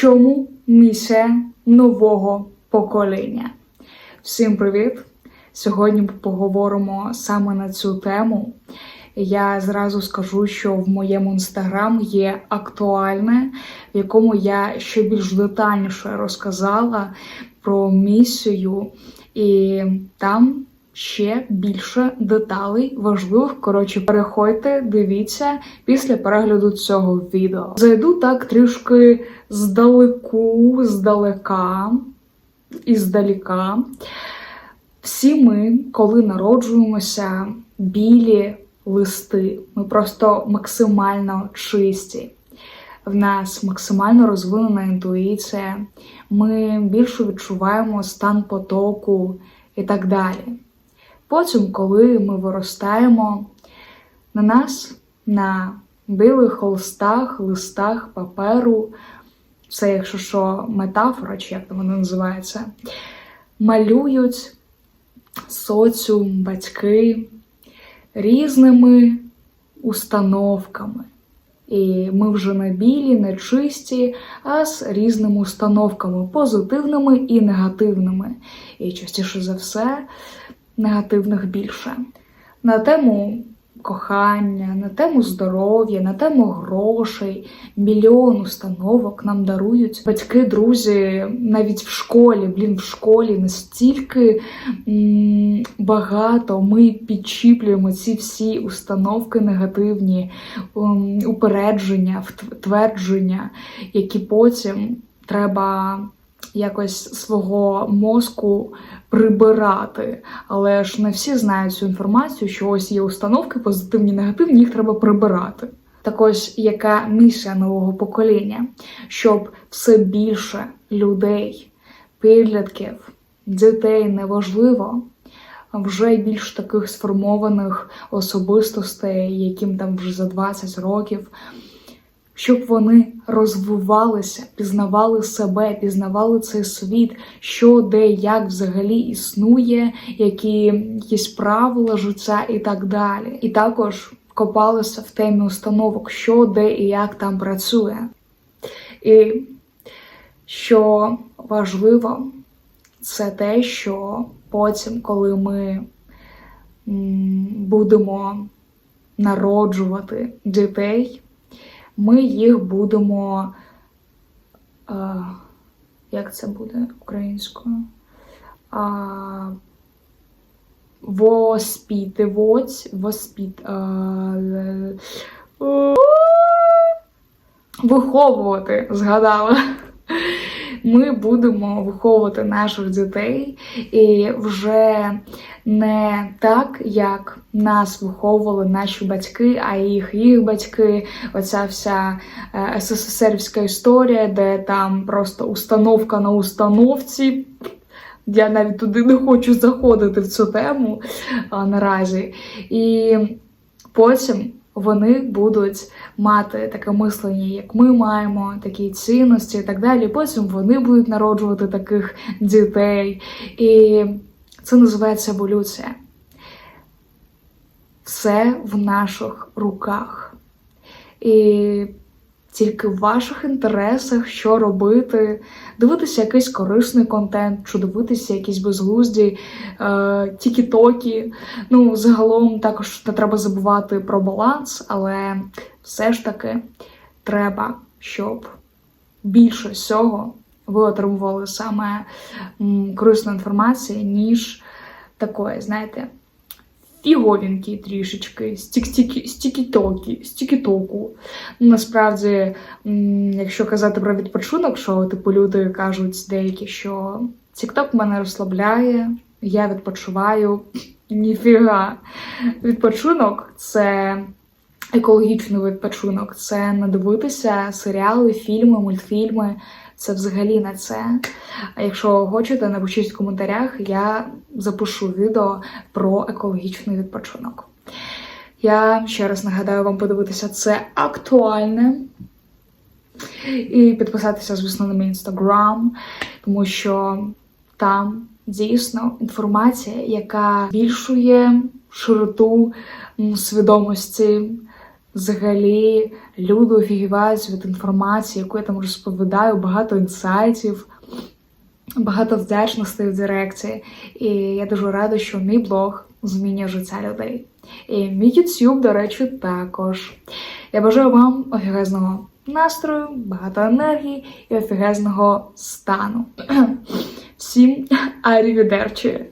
чому місія нового покоління? Всім привіт! Сьогодні поговоримо саме на цю тему. Я зразу скажу, що в моєму інстаграм є актуальне, в якому я ще більш детальніше розказала про місію, і там ще більше деталей важливих. Коротше, переходьте, дивіться після перегляду цього відео. Зайду так трішки здалеку, здалека і здаліка. Всі ми, коли народжуємося, білі листи. Ми просто максимально чисті. В нас максимально розвинена інтуїція, ми більше відчуваємо стан потоку і так далі. Потім, коли ми виростаємо, на нас на білих холстах, листах паперу, це, якщо що, метафора, чи як воно називається, малюють соціум, батьки різними установками. І ми вже не білі, не чисті, а з різними установками, позитивними і негативними. І частіше за все, негативних більше. На тему кохання, на тему здоров'я, на тему грошей, мільйон установок нам дарують батьки, друзі, навіть в школі, блін, в школі настільки м, багато ми підчіплюємо ці всі установки негативні, м, упередження, вт- твердження, які потім треба якось свого мозку прибирати. Але ж не всі знають цю інформацію, що ось є установки позитивні, негативні, їх треба прибирати. Так ось яка місія нового покоління, щоб все більше людей, підлітків, дітей неважливо, вже більш таких сформованих особистостей, яким там вже за 20 років, щоб вони розвивалися, пізнавали себе, пізнавали цей світ, що де, як взагалі існує, які якісь правила життя і так далі. І також копалися в темі установок, що де і як там працює. І що важливо, це те, що потім, коли ми будемо народжувати дітей, ми їх будемо. А, як це буде українською? А, воспітивать, воспіт, е, е, виховувати, згадала. Ми будемо виховувати наших дітей і вже не так, як нас виховували наші батьки, а їх їх батьки. Оця вся е, СССРівська історія, де там просто установка на установці. Я навіть туди не хочу заходити в цю тему а, наразі. І потім вони будуть мати таке мислення, як ми маємо, такі цінності і так далі. Потім вони будуть народжувати таких дітей. І це називається еволюція. Все в наших руках. І тільки в ваших інтересах, що робити, дивитися якийсь корисний контент, чи дивитися якісь безглузді е, тікі-токі. Ну, загалом також не треба забувати про баланс, але все ж таки треба, щоб більше всього ви отримували саме корисну інформацію, ніж такої, знаєте, фіговінькі трішечки, стікі-токі, стікі-току. Насправді, якщо казати про відпочинок, що типу люди кажуть деякі, що TikTok мене розслабляє, я відпочиваю. Ніфіга. Відпочинок це екологічний відпочинок. Це не дивитися серіали, фільми, мультфільми. Це взагалі не це. А якщо хочете, напишіть в коментарях, я запишу відео про екологічний відпочинок. Я ще раз нагадаю вам подивитися це актуальне. І підписатися, звісно, на мій інстаграм, тому що там дійсно інформація, яка збільшує широту свідомості, Взагалі, люди офігівають від інформації, яку я там розповідаю, багато інсайтів, багато вдячностей в дирекції. І я дуже рада, що мій блог змінює життя людей. І мій YouTube, до речі, також. Я бажаю вам офігезного настрою, багато енергії і офігезного стану. Всім арівідерчі!